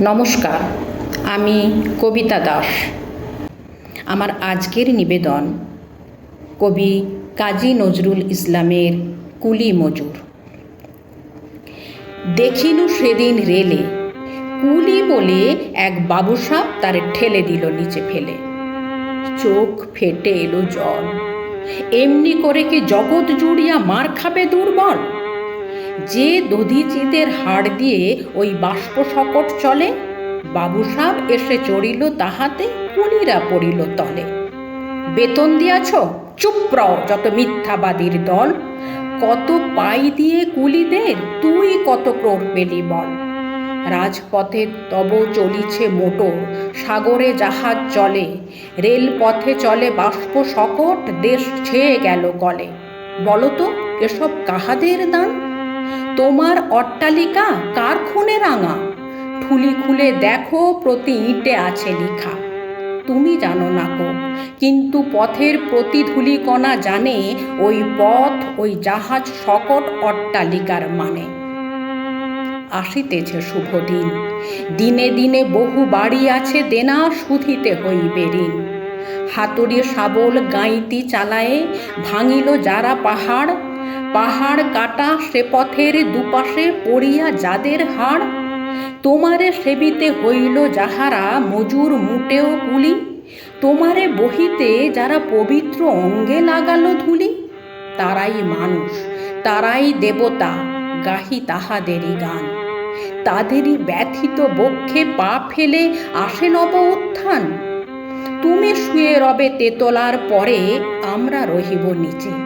নমস্কার, আমি কবিতা দাস। আমার আজকের নিবেদন, কবি কাজী নজরুল ইসলামের কুলি মজুর। দেখিনু সেদিন রেলে, কুলি বলে এক বাবুসাপ তার ঠেলে দিল নিচে ফেলে। চোখ ফেটে এলো জল, এমনি করে কি জগৎ জুড়িয়া মার খাবে দুর্বল? যে দধিচিদের হাড় দিয়ে ওই বাষ্প সকট চলে বাবুসাব এসে চড়িল তাহাতে, কুলিরা পড়িল তলে। বেতন দিয়াছ? চুপ রও, যত মিথ্যাবাদীর দল। কত পাই দিয়ে কুলিদের, তুই কত ক্রোর পেলি বল। রাজপথে তব চলিছে মোটর, সাগরে জাহাজ চলে। রেলপথে চলে বাষ্প সকট দেশ ছেয়ে গেল কলে। বলতো, এসব কাহাদের দান? তোমার অট্টালিকা কার খুনে রাঙা? ঠুলি খুলে দেখো প্রতি ইঁটে আছে লিখা। তুমি জানো না কো, কিন্তু পথের প্রতি ধুলিকণা জানে ওই পথ, ওই জাহাজ সকট অট্টালিকার মানে। আসিতেছে শুভ দিন, দিনে দিনে বহু বাড়ি আছে দেনা শুধিতে হইবে ঋণ। হাতুড়ি শাবল গাঁইতি চালায়ে ভাঙিল যারা পাহাড় পাহাড় কাটা সে পথের দুপাশে পড়িয়া যাদের হাড়? তোমারে সেবিতে হইল যাহারা মজুর মুটেও কুলি। তোমারে বহিতে যারা পবিত্র অঙ্গে লাগালো ধুলি। তারাই মানুষ, তারাই দেবতা, গাহি তাহাদেরই গান। তাদেরই ব্যথিত বক্ষে পা ফেলে আসে নব উত্থান। তুমি শুয়ে রবে তেতলার পরে আমরা রহিব নিচে।